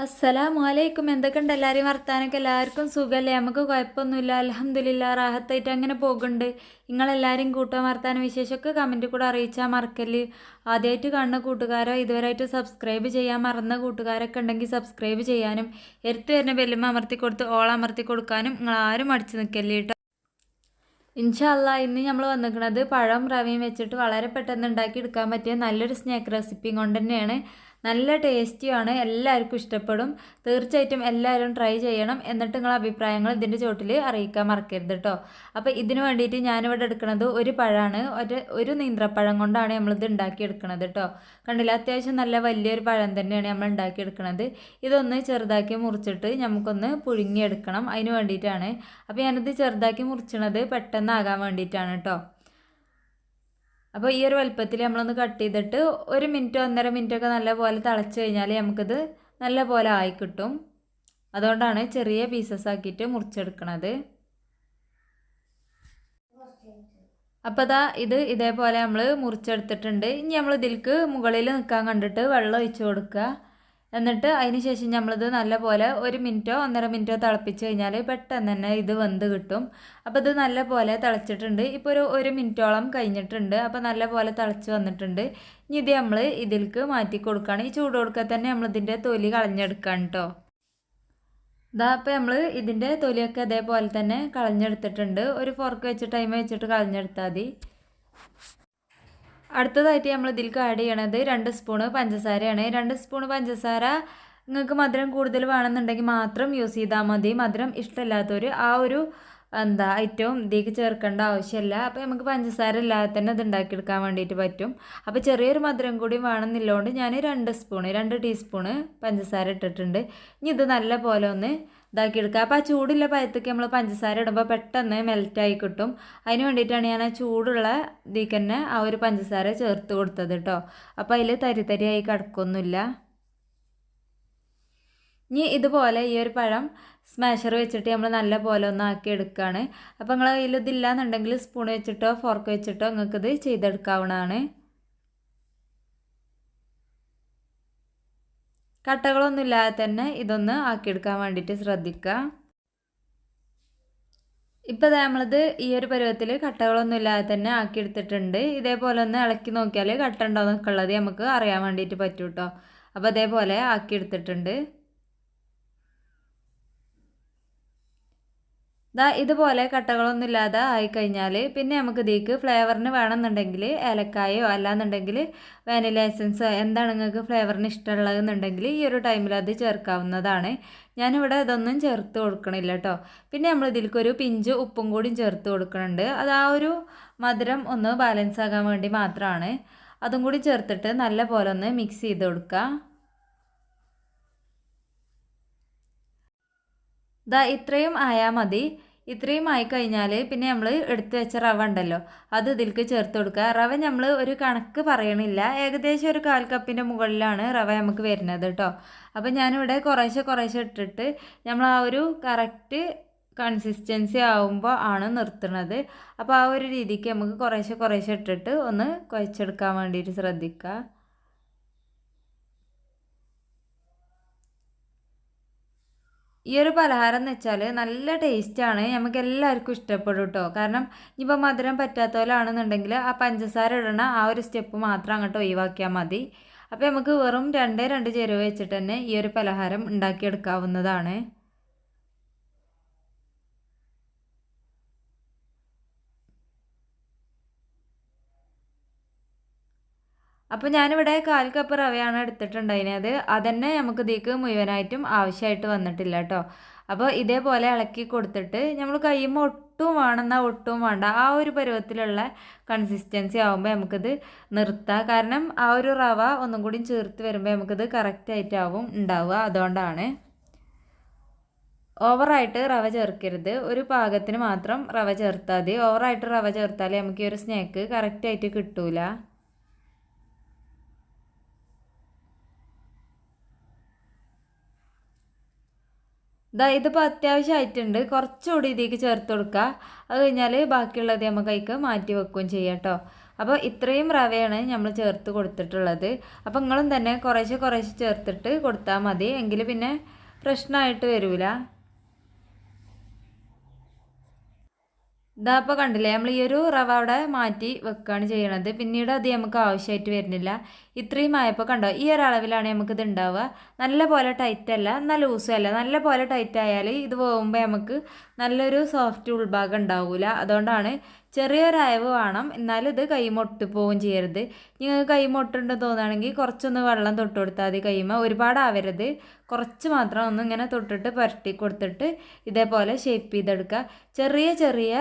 അസ്സലാമു അലൈക്കും എന്തൊക്കെയുണ്ട്? എല്ലാവരെയും വർത്താനൊക്കെ എല്ലാവർക്കും സുഖമല്ലേ നമുക്ക് കുഴപ്പമൊന്നുമില്ല. അലഹമ്മദില്ല റാഹത്തായിട്ട് അങ്ങനെ പോകുന്നുണ്ട്. നിങ്ങളെല്ലാവരും കൂട്ടാൻ വർത്താനം വിശേഷമൊക്കെ കമന്റിൽ കൂടെ അറിയിച്ചാൽ മറക്കൽ. ആദ്യമായിട്ട് കാണുന്ന കൂട്ടുകാരോ ഇതുവരെയായിട്ട് സബ്സ്ക്രൈബ് ചെയ്യാൻ മറന്ന കൂട്ടുകാരൊക്കെ ഉണ്ടെങ്കിൽ സബ്സ്ക്രൈബ് ചെയ്യാനും എടുത്തു വരുന്ന ബെല്ലും അമർത്തി കൊടുത്ത് ഓൾ അമർത്തി കൊടുക്കാനും നിങ്ങൾ ആരും അടിച്ചു നിൽക്കല്ലേ കേട്ടോ. ഇൻഷല്ല ഇന്ന് നമ്മൾ വന്നിരിക്കുന്നത് പഴം റവയും വെച്ചിട്ട് വളരെ പെട്ടെന്ന് ഉണ്ടാക്കി എടുക്കാൻ പറ്റിയ നല്ലൊരു സ്നാക്ക് റെസിപ്പിയും കൊണ്ട് തന്നെയാണ്. നല്ല ടേസ്റ്റിയാണ് എല്ലാവർക്കും ഇഷ്ടപ്പെടും. തീർച്ചയായിട്ടും എല്ലാവരും ട്രൈ ചെയ്യണം എന്നിട്ട് നിങ്ങളുടെ അഭിപ്രായങ്ങൾ ഇതിന്റെ ചോട്ടിൽ അറിയിക്കാൻ മറക്കരുത് കേട്ടോ അപ്പോൾ ഇതിന് വേണ്ടിയിട്ട് ഞാനിവിടെ എടുക്കുന്നത് ഒരു പഴമാണ് ഒരു ഒരു നീന്ത്രപ്പഴം കൊണ്ടാണ് നമ്മളിത് ഉണ്ടാക്കിയെടുക്കുന്നത് കേട്ടോ കണ്ടില്ല? അത്യാവശ്യം നല്ല വലിയൊരു പഴം തന്നെയാണ് നമ്മൾ ഉണ്ടാക്കിയെടുക്കുന്നത്. ഇതൊന്ന് ചെറുതാക്കി മുറിച്ചിട്ട് നമുക്കൊന്ന് പുഴുങ്ങിയെടുക്കണം. അതിന് വേണ്ടിയിട്ടാണ്. അപ്പോൾ ഞാനിത് ചെറുതാക്കി മുറിച്ചണത് പെട്ടെന്നാകാൻ വേണ്ടിയിട്ടാണ് കേട്ടോ അപ്പോൾ ഈ ഒരു വലുപ്പത്തിൽ നമ്മളൊന്ന് കട്ട് ചെയ്തിട്ട് ഒരു മിനിറ്റോ ഒന്നര മിനിറ്റോ ഒക്കെ നല്ലപോലെ തിളച്ച് കഴിഞ്ഞാൽ നമുക്കിത് നല്ലപോലെ ആയി കിട്ടും. അതുകൊണ്ടാണ് ചെറിയ പീസസ് ആക്കിയിട്ട് മുറിച്ചെടുക്കണത്. അപ്പോൾ അതാ ഇത് ഇതേപോലെ നമ്മൾ മുറിച്ചെടുത്തിട്ടുണ്ട്. ഇനി നമ്മൾ ഇതിൽക്ക് മുകളിൽ നിൽക്കാൻ കണ്ടിട്ട് വെള്ളം ഒഴിച്ച് കൊടുക്കുക. എന്നിട്ട് അതിന് ശേഷം നമ്മളിത് നല്ലപോലെ ഒരു മിനിറ്റോ ഒന്നര മിനിറ്റോ തിളപ്പിച്ച് കഴിഞ്ഞാൽ പെട്ടെന്ന് തന്നെ ഇത് വെന്ത് കിട്ടും. അപ്പോൾ ഇത് നല്ലപോലെ തിളച്ചിട്ടുണ്ട്. ഇപ്പോൾ ഒരു ഒരു മിനിറ്റോളം കഴിഞ്ഞിട്ടുണ്ട്. അപ്പോൾ നല്ലപോലെ തിളച്ച് വന്നിട്ടുണ്ട്. ഇനി ഇത് നമ്മൾ ഇതിലേക്ക് മാറ്റി കൊടുക്കുകയാണ് ഈ ചൂട് കൊടുക്കുക തന്നെ നമ്മളിതിന്റെ തൊലി കളഞ്ഞെടുക്കുകയാണ് കേട്ടോ ഇതാ അപ്പോൾ നമ്മൾ ഇതിന്റെ തൊലിയൊക്കെ അതേപോലെ തന്നെ കളഞ്ഞെടുത്തിട്ടുണ്ട്. ഒരു ഫോർക്ക് വെച്ചിട്ട് ടൈം വെച്ചിട്ട് കളഞ്ഞെടുത്താൽ മതി. അടുത്തതായിട്ട് നമ്മൾ ഇതിലേക്ക് ആഡ് ചെയ്യണത് രണ്ട് സ്പൂണ് പഞ്ചസാരയാണ്. രണ്ട് സ്പൂണ് പഞ്ചസാര നിങ്ങൾക്ക് മധുരം കൂടുതൽ വേണമെന്നുണ്ടെങ്കിൽ മാത്രം യൂസ് ചെയ്താൽ മതി. മധുരം ഇഷ്ടമില്ലാത്തവർ ആ ഒരു എന്താ ഐറ്റവും ഇതിലേക്ക് ചേർക്കേണ്ട ആവശ്യമില്ല. അപ്പോൾ നമുക്ക് പഞ്ചസാര ഇല്ലാതെ തന്നെ ഇത് ഉണ്ടാക്കിയെടുക്കാൻ വേണ്ടിയിട്ട് പറ്റും. അപ്പോൾ ചെറിയൊരു മധുരം കൂടി വേണമെന്നില്ലോണ്ട് ഞാൻ രണ്ട് സ്പൂണ് രണ്ട് ടീസ്പൂണ് പഞ്ചസാര ഇട്ടിട്ടുണ്ട്. ഇനി ഇത് നല്ല പോലെ ഒന്ന് ഇതാക്കിയെടുക്കുക. അപ്പോൾ ആ ചൂടുള്ള പഴത്തേക്ക് നമ്മൾ പഞ്ചസാര ഇടുമ്പോൾ പെട്ടെന്ന് മെൽറ്റായി കിട്ടും. അതിന് വേണ്ടിയിട്ടാണ് ഞാൻ ആ ചൂടുള്ള ഇതിലേക്ക് തന്നെ ആ ഒരു പഞ്ചസാര ചേർത്ത് കൊടുത്തത് കേട്ടോ അപ്പോൾ അതിൽ തരി തരിയായി കിടക്കൊന്നുമില്ല. ഇനി ഇതുപോലെ ഈ ഒരു പഴം സ്മാഷർ വെച്ചിട്ട് നമ്മൾ നല്ല പോലെ ഒന്ന് ആക്കി എടുക്കുകയാണ് അപ്പോൾ നിങ്ങൾ കയ്യിൽ ഇതില്ലാന്നുണ്ടെങ്കിൽ സ്പൂൺ വെച്ചിട്ടോ ഫോർക്ക് വെച്ചിട്ടോ നിങ്ങൾക്കിത് ചെയ്തെടുക്കാവുന്നതാണ്. കട്ടകളൊന്നും ഇല്ലാതെ തന്നെ ഇതൊന്ന് ആക്കിയെടുക്കാൻ വേണ്ടിയിട്ട് ശ്രദ്ധിക്കുക. ഇപ്പോൾ നമ്മളിത് ഈ ഒരു പരുവത്തിൽ കട്ടകളൊന്നും ഇല്ലാതെ തന്നെ ആക്കിയെടുത്തിട്ടുണ്ട്. ഇതേപോലെ ഒന്ന് ഇളക്കി നോക്കിയാൽ കട്ട ഉണ്ടോ എന്നൊക്കെ ഉള്ളത് നമുക്ക് അറിയാൻ വേണ്ടിയിട്ട് പറ്റും കേട്ടോ അപ്പോൾ അതേപോലെ ആക്കിയെടുത്തിട്ടുണ്ട്. ദാ ഇതുപോലെ കട്ടകളൊന്നും ഇല്ലാതെ ആയിക്കഴിഞ്ഞാൽ പിന്നെ നമുക്ക് ഇതിലേക്ക് ഫ്ലേവറിന് വേണമെന്നുണ്ടെങ്കിൽ ഏലക്കായോ അല്ലാന്നുണ്ടെങ്കിൽ വാനില എസൻസ് എന്താണ് നിങ്ങൾക്ക് ഫ്ലേവറിന് ഇഷ്ടമുള്ളതെന്നുണ്ടെങ്കിൽ ഈ ഒരു ടൈമിൽ അത് ചേർക്കാവുന്നതാണ്. ഞാനിവിടെ ഇതൊന്നും ചേർത്ത് കൊടുക്കണില്ല കേട്ടോ. പിന്നെ നമ്മൾ ഇതിലേക്ക് ഒരു പിഞ്ച് ഉപ്പും കൂടിയും ചേർത്ത് കൊടുക്കുന്നുണ്ട് അത് ആ ഒരു മധുരം ഒന്ന് ബാലൻസ് ആകാൻ വേണ്ടി മാത്രമാണ്. അതും കൂടി ചേർത്തിട്ട് നല്ല പോലെ ഒന്ന് മിക്സ് ചെയ്ത് കൊടുക്കുക ദാ ഇത്രയും ആയാൽ മതി. ഇത്രയും ആയി കഴിഞ്ഞാൽ പിന്നെ നമ്മൾ എടുത്തു വെച്ച റവ ഉണ്ടല്ലോ അത് ഇതിലേക്ക് ചേർത്ത് കൊടുക്കുക. റവ നമ്മൾ ഒരു കണക്ക് പറയണില്ല. ഏകദേശം ഒരു കാൽ കപ്പിന്റെ മുകളിലാണ് റവ നമുക്ക് വരുന്നത് കേട്ടോ അപ്പോൾ ഞാനിവിടെ കുറേശ്ശെ കുറേശ്ശെ ഇട്ടിട്ട് നമ്മൾ ആ ഒരു കറക്റ്റ് കൺസിസ്റ്റൻസി ആവുമ്പോൾ ആണ് നിർത്തുന്നത് അപ്പോൾ ആ ഒരു രീതിക്ക് നമുക്ക് കുറേശ്ശെ കുറേശ്ശെ ഇട്ടിട്ട് ഒന്ന് കുഴച്ചെടുക്കാൻ വേണ്ടിയിട്ട് ശ്രദ്ധിക്കുക. ഈ ഒരു പലഹാരം എന്ന് വെച്ചാൽ നല്ല ടേസ്റ്റാണ് നമുക്ക് എല്ലാവർക്കും ഇഷ്ടപ്പെടും കേട്ടോ കാരണം ഇനിയിപ്പോൾ മധുരം പറ്റാത്തവരാണെന്നുണ്ടെങ്കിൽ ആ പഞ്ചസാര ഇടണ ആ ഒരു സ്റ്റെപ്പ് മാത്രം അങ്ങോട്ട് ഒഴിവാക്കിയാൽ മതി. അപ്പോൾ നമുക്ക് വെറും രണ്ടേ രണ്ട് ചേരുവ വെച്ചിട്ട് തന്നെ ഈ ഒരു പലഹാരം ഉണ്ടാക്കിയെടുക്കാവുന്നതാണ്. അപ്പോൾ ഞാനിവിടെ കാൽ കപ്പ് റവയാണ് എടുത്തിട്ടുണ്ടായിരുന്നത് അതന്നെ നമുക്ക് ഇതിക്ക് മുഴുവനായിട്ടും ആവശ്യമായിട്ട് വന്നിട്ടില്ല കേട്ടോ. അപ്പോൾ ഇതേപോലെ ഇളക്കി കൊടുത്തിട്ട് നമ്മൾ കയ്യുമ്പോൾ ഒട്ടും വേണമെന്നാൽ ഒട്ടും വേണ്ട. ആ ഒരു പരുവത്തിലുള്ള കൺസിസ്റ്റൻസി ആകുമ്പോൾ നമുക്കിത് നിർത്താം. കാരണം ആ ഒരു റവ ഒന്നും കൂടി ചേർത്ത് വരുമ്പോൾ നമുക്കിത് കറക്റ്റായിട്ടാവും ഉണ്ടാവുക. അതുകൊണ്ടാണ് ഓവറായിട്ട് റവ ചേർക്കരുത്. ഒരു പാകത്തിന് മാത്രം റവ ചേർത്താൽ മതി. ഓവറായിട്ട് റവ ചേർത്താലേ നമുക്ക് ഈ ഒരു സ്നാക്ക് കറക്റ്റായിട്ട് കിട്ടൂല. ഇതാ ഇതിപ്പോൾ അത്യാവശ്യമായിട്ടുണ്ട് കുറച്ചുകൂടി ഇതിലേക്ക് ചേർത്ത് കൊടുക്കുക അത് കഴിഞ്ഞാൽ ബാക്കിയുള്ളത് നമുക്ക് അതിക്ക് മാറ്റി വെക്കുകയും ചെയ്യാം കേട്ടോ അപ്പോൾ ഇത്രയും റവയാണ് നമ്മൾ ചേർത്ത് കൊടുത്തിട്ടുള്ളത്. അപ്പോൾ നിങ്ങളും തന്നെ കുറേശ്ശെ കുറേശ്ശെ ചേർത്തിട്ട് കൊടുത്താൽ മതി. എങ്കിൽ പിന്നെ പ്രശ്നമായിട്ട് വരില്ല ഇതാ അപ്പോൾ കണ്ടില്ലേ? നമ്മൾ ഈ ഒരു റവ അവിടെ മാറ്റി വെക്കുകയാണ് ചെയ്യണത്. പിന്നീട് അത് നമുക്ക് ആവശ്യമായിട്ട് വരുന്നില്ല. ഇത്രയും ആയപ്പോൾ കണ്ടോ ഈ ഒരളവിലാണ് നമുക്കിത് ഉണ്ടാവുക നല്ല പോലെ ടൈറ്റ് അല്ല എന്നാൽ ലൂസും അല്ല. നല്ല പോലെ ടൈറ്റ് ആയാൽ ഇത് പോകുമ്പോൾ നമുക്ക് നല്ലൊരു സോഫ്റ്റ് ഉൾഭാഗം ഉണ്ടാവില്ല അതുകൊണ്ടാണ് ചെറിയൊരയവ് വേണം. എന്നാൽ ഇത് കൈമൊട്ട് പോവുകയും ചെയ്യരുത്. നിങ്ങൾക്ക് കൈമൊട്ടുണ്ടെന്ന് തോന്നുകയാണെങ്കിൽ കുറച്ചൊന്ന് വെള്ളം തൊട്ട് കൊടുത്താൽ മതി. കൈമ ഒരുപാടാവരുത് കുറച്ച് മാത്രം ഒന്ന് ഇങ്ങനെ തൊട്ടിട്ട് പുരട്ടി കൊടുത്തിട്ട് ഇതേപോലെ ഷേപ്പ് ചെയ്തെടുക്കുക. ചെറിയ ചെറിയ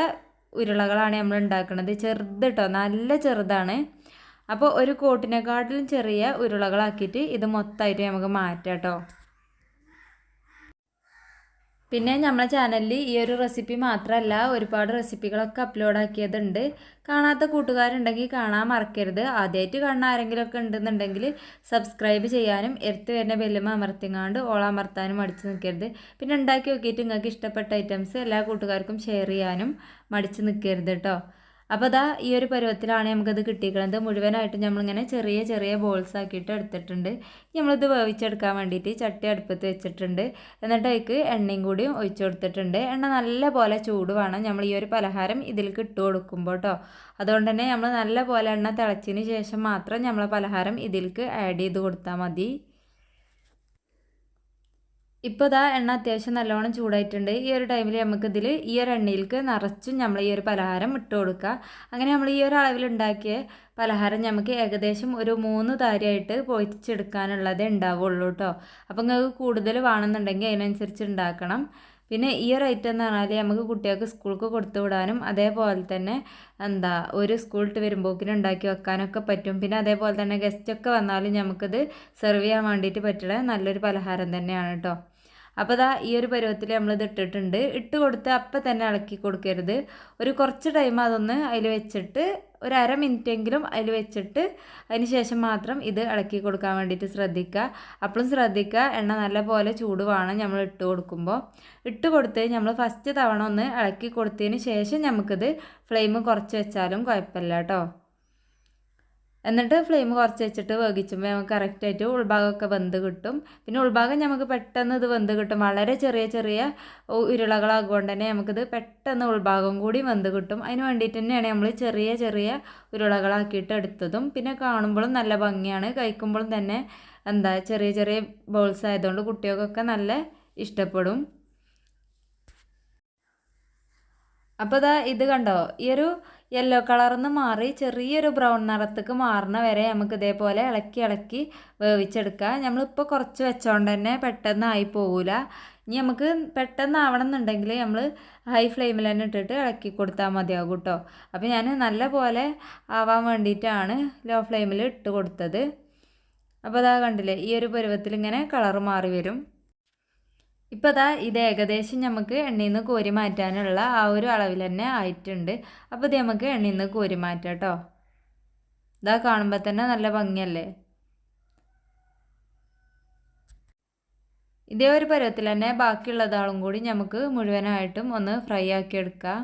ഉരുളകളാണ് നമ്മൾ ഉണ്ടാക്കുന്നത്. ചെറുത് കേട്ടോ നല്ല ചെറുതാണ്. അപ്പോൾ ഒരു കോട്ടിനെക്കാട്ടിലും ചെറിയ ഉരുളകളാക്കിയിട്ട് ഇത് മൊത്തമായിട്ട് നമുക്ക് മാറ്റാം കേട്ടോ. പിന്നെ നമ്മളെ ചാനലിൽ ഈ ഒരു റെസിപ്പി മാത്രമല്ല ഒരുപാട് റെസിപ്പികളൊക്കെ അപ്ലോഡ് ആക്കിയതുണ്ട്. കാണാത്ത കൂട്ടുകാരുണ്ടെങ്കിൽ കാണാൻ മറക്കരുത്. ആദ്യമായിട്ട് കാണുന്ന ആരെങ്കിലുമൊക്കെ ഉണ്ടെന്നുണ്ടെങ്കിൽ സബ്സ്ക്രൈബ് ചെയ്യാനും എടുത്ത് വരുന്ന ബെല്ലുമ അമർത്തിങ്ങാണ്ട് ഓളമർത്താനും മടിച്ച് നിൽക്കരുത് പിന്നെ ഉണ്ടാക്കി നോക്കിയിട്ട് നിങ്ങൾക്ക് ഇഷ്ടപ്പെട്ട ഐറ്റംസ് എല്ലാ കൂട്ടുകാർക്കും ഷെയർ ചെയ്യാനും മടിച്ച് നിൽക്കരുത് കേട്ടോ. അപ്പോൾ അതാ ഈ ഒരു പരുവത്തിലാണ് നമുക്കത് കിട്ടിയിരിക്കുന്നത് മുഴുവനായിട്ട് നമ്മളിങ്ങനെ ചെറിയ ചെറിയ ബോൾസ് ആക്കിയിട്ട് എടുത്തിട്ടുണ്ട്. നമ്മളിത് വേവിച്ചെടുക്കാൻ വേണ്ടിയിട്ട് ചട്ടി അടുപ്പത്ത് വെച്ചിട്ടുണ്ട്. എന്നിട്ട് അതിക്ക് എണ്ണയും കൂടിയും ഒഴിച്ചു കൊടുത്തിട്ടുണ്ട്. എണ്ണ നല്ല പോലെ ചൂട് വേണം. നമ്മൾ ഈ ഒരു പലഹാരം ഇതിലേക്ക് ഇട്ട് കൊടുക്കുമ്പോൾ കേട്ടോ അതുകൊണ്ട് തന്നെ നമ്മൾ നല്ല പോലെ എണ്ണ തിളച്ചതിന് ശേഷം മാത്രം നമ്മൾ പലഹാരം ഇതിലേക്ക് ആഡ് ചെയ്ത് കൊടുത്താൽ മതി. ഇപ്പോൾ ഇതാ എണ്ണ അത്യാവശ്യം നല്ലോണം ചൂടായിട്ടുണ്ട്. ഈ ഒരു ടൈമിൽ നമുക്കിതിൽ ഈ ഒരു എണ്ണയിലേക്ക് നിറച്ചും നമ്മൾ ഈ ഒരു പലഹാരം ഇട്ട് കൊടുക്കുക അങ്ങനെ നമ്മൾ ഈ ഒരു അളവിൽ ഉണ്ടാക്കിയ പലഹാരം നമുക്ക് ഏകദേശം ഒരു മൂന്ന് താരിയായിട്ട് പൊയിച്ചെടുക്കാനുള്ളതേ ഉണ്ടാവുള്ളൂ കേട്ടോ അപ്പോൾ നിങ്ങൾക്ക് കൂടുതൽ വേണമെന്നുണ്ടെങ്കിൽ അതിനനുസരിച്ച് ഉണ്ടാക്കണം. പിന്നെ ഈ ഒരു ഐറ്റം എന്ന് പറഞ്ഞാൽ നമുക്ക് കുട്ടികൾക്ക് സ്കൂൾക്ക് കൊടുത്തു വിടാനും അതേപോലെ തന്നെ എന്താ ഒരു സ്കൂൾ ഇട്ട് വരുമ്പോക്കിനും ഉണ്ടാക്കി വെക്കാനൊക്കെ പറ്റും. പിന്നെ അതേപോലെ തന്നെ ഗസ്റ്റൊക്കെ വന്നാലും നമുക്കിത് സെർവ് ചെയ്യാൻ വേണ്ടിയിട്ട് പറ്റുന്ന നല്ലൊരു പലഹാരം തന്നെയാണ് കേട്ടോ അപ്പോൾ ദാ ഈ ഒരു പരുവത്തിൽ നമ്മളിത് ഇട്ടിട്ടുണ്ട്. ഇട്ട് കൊടുത്ത് അപ്പം തന്നെ ഇളക്കി കൊടുക്കരുത്. ഒരു കുറച്ച് ടൈം അതൊന്ന് അതിൽ വെച്ചിട്ട് ഒരു അര മിനിറ്റെങ്കിലും അതിൽ വെച്ചിട്ട് അതിന് ശേഷം മാത്രം ഇത് ഇളക്കി കൊടുക്കാൻ വേണ്ടിയിട്ട് ശ്രദ്ധിക്കുക അപ്പോഴും ശ്രദ്ധിക്കുക എണ്ണ നല്ല പോലെ ചൂട് വേണം നമ്മൾ ഇട്ട് കൊടുക്കുമ്പോൾ ഇട്ട് കൊടുത്ത് നമ്മൾ ഫസ്റ്റ് തവണ ഒന്ന് ഇളക്കി കൊടുത്തതിന് ശേഷം നമുക്കിത് ഫ്ലെയിം കുറച്ച് വെച്ചാലും കുഴപ്പമില്ല കേട്ടോ എന്നിട്ട് ഫ്ലെയിം കുറച്ച് വെച്ചിട്ട് വേവിച്ചുമ്പോൾ നമുക്ക് കറക്റ്റായിട്ട് ഉൾഭാഗമൊക്കെ വെന്ത് കിട്ടും. പിന്നെ ഉൾഭാഗം നമുക്ക് പെട്ടെന്ന് ഇത് വെന്ത് കിട്ടും. വളരെ ചെറിയ ചെറിയ ഉരുളകളാകൊണ്ട് തന്നെ നമുക്കിത് പെട്ടെന്ന് ഉൾഭാഗം കൂടി വെന്ത് കിട്ടും. അതിന് വേണ്ടിയിട്ട് തന്നെയാണ് നമ്മൾ ചെറിയ ചെറിയ ഉരുളകളാക്കിയിട്ട് എടുത്തതും. പിന്നെ കാണുമ്പോഴും നല്ല ഭംഗിയാണ്. കഴിക്കുമ്പോഴും തന്നെ എന്താ ചെറിയ ചെറിയ ബോൾസ് ആയതുകൊണ്ട് കുട്ടികൾക്കൊക്കെ നല്ല ഇഷ്ടപ്പെടും. അപ്പോൾ ഇത് കണ്ടോ? ഈ ഒരു യെല്ലോ കളർന്ന് മാറി ചെറിയൊരു ബ്രൗൺ നിറത്തേക്ക് മാറണ വരെ നമുക്ക് ഇതേപോലെ ഇളക്കി ഇളക്കി വേവിച്ചെടുക്കാം. നമ്മളിപ്പോൾ കുറച്ച് വെച്ചോണ്ട് തന്നെ പെട്ടെന്ന് ആയി പോകില്ല ഇനി നമുക്ക് പെട്ടെന്ന് ആവണം എന്നുണ്ടെങ്കിൽ നമ്മൾ ഹൈ ഫ്ലെയിമിൽ തന്നെ ഇട്ടിട്ട് ഇളക്കി കൊടുത്താൽ മതിയാകും കേട്ടോ. അപ്പോൾ ഞാൻ നല്ല പോലെ ആവാൻ വേണ്ടിയിട്ടാണ് ലോ ഫ്ലെയിമിൽ ഇട്ട് കൊടുത്തത്. അപ്പോൾ അതാ കണ്ടില്ലേ ഈ ഒരു പരുവത്തിൽ ഇങ്ങനെ കളറ് മാറി വരും. ഇപ്പോൾ അതാ ഇത് ഏകദേശം നമുക്ക് എണ്ണയിൽ നിന്ന് കോരി മാറ്റാനുള്ള ആ ഒരു അളവിൽ തന്നെ ആയിട്ടുണ്ട്. അപ്പോൾ ഇത് നമുക്ക് എണ്ണയിൽ നിന്ന് കോരി മാറ്റാം കേട്ടോ ഇതാ കാണുമ്പോൾ തന്നെ നല്ല ഭംഗിയല്ലേ? ഇതേ ഒരു പരുവത്തിൽ തന്നെ ബാക്കിയുള്ളതാളും കൂടി നമുക്ക് മുഴുവനായിട്ടും ഒന്ന് ഫ്രൈ ആക്കി എടുക്കാം.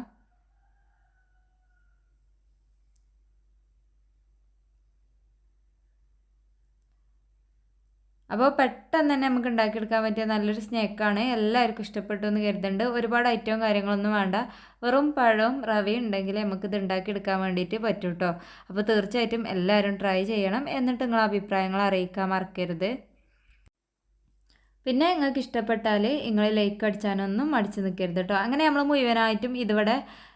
അപ്പോൾ പെട്ടെന്ന് തന്നെ നമുക്ക് ഉണ്ടാക്കിയെടുക്കാൻ പറ്റിയ നല്ലൊരു സ്നാക്കാണ് എല്ലാവർക്കും ഇഷ്ടപ്പെട്ടു എന്ന് കരുതുന്നുണ്ട്. ഒരുപാട് ഐറ്റവും കാര്യങ്ങളൊന്നും വേണ്ട. വെറും പഴവും റവയും ഉണ്ടെങ്കിൽ നമുക്കിത് ഉണ്ടാക്കിയെടുക്കാൻ വേണ്ടിയിട്ട് പറ്റും കേട്ടോ അപ്പോൾ തീർച്ചയായിട്ടും എല്ലാവരും ട്രൈ ചെയ്യണം എന്നിട്ട് നിങ്ങളെ അഭിപ്രായങ്ങൾ അറിയിക്കാൻ മറക്കരുത്. പിന്നെ നിങ്ങൾക്ക് ഇഷ്ടപ്പെട്ടാൽ നിങ്ങൾ ലൈക്ക് അടിച്ചാനൊന്നും മടിച്ച് നിൽക്കരുത് കേട്ടോ അങ്ങനെ നമ്മൾ മുഴുവനായിട്ടും ഇതിവിടെ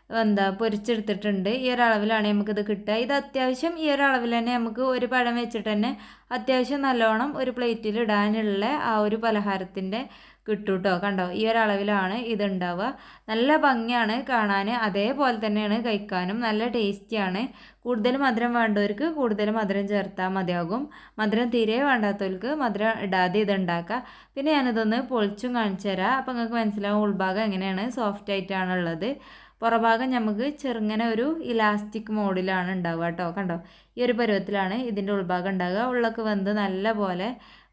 എന്താ പൊരിച്ചെടുത്തിട്ടുണ്ട്. ഈ ഒരളവിലാണ് നമുക്കിത് കിട്ടുക. ഇത് അത്യാവശ്യം ഈ ഒരളവിൽ തന്നെ നമുക്ക് ഒരു പഴം വെച്ചിട്ട് തന്നെ അത്യാവശ്യം നല്ലോണം ഒരു പ്ലേറ്റിൽ ഇടാനുള്ള ആ ഒരു പലഹാരത്തിന്റെ കിട്ടും കേട്ടോ കണ്ടോ ഈ ഒരളവിലാണ് ഇത് ഉണ്ടാവുക. നല്ല ഭംഗിയാണ് കാണാൻ. അതേപോലെ തന്നെയാണ് കഴിക്കാനും. നല്ല ടേസ്റ്റിയാണ്. കൂടുതൽ മധുരം വേണ്ടവർക്ക് കൂടുതൽ മധുരം ചേർത്താൽ മതിയാകും. മധുരം തീരെ വേണ്ടാത്തവർക്ക് മധുരം ഇടാതെ ഇത് ഉണ്ടാക്കുക. പിന്നെ ഞാനിതൊന്ന് പൊളിച്ചും കാണിച്ചു തരാം അപ്പോൾ നിങ്ങൾക്ക് മനസ്സിലാവും ഉൾഭാഗം എങ്ങനെയാണ്. സോഫ്റ്റ് ആയിട്ടാണുള്ളത്. പുറഭാഗം നമുക്ക് ചെറുങ്ങനെ ഒരു ഇലാസ്റ്റിക് മോഡിലാണ് ഉണ്ടാവുക കേട്ടോ. കണ്ടോ? ഈ ഒരു പരുവത്തിലാണ് ഇതിന്റെ ഉൾഭാഗം ഉണ്ടാവുക. ഉള്ളൊക്കെ വെന്ത് നല്ല പോലെ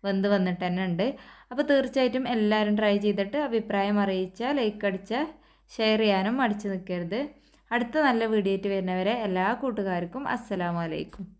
വെന്ത് വന്നിട്ട് തന്നെ ഉണ്ട്. അപ്പോൾ തീർച്ചയായിട്ടും എല്ലാവരും ട്രൈ ചെയ്തിട്ട് അഭിപ്രായം അറിയിച്ചാൽ ലൈക്ക് അടിച്ചാൽ ഷെയർ ചെയ്യാനും അടിച്ചു നിൽക്കരുത്. അടുത്ത നല്ല വീഡിയോ ആയിട്ട് വരുന്നവരെ എല്ലാ കൂട്ടുകാർക്കും അസ്സലാമു അലൈക്കും.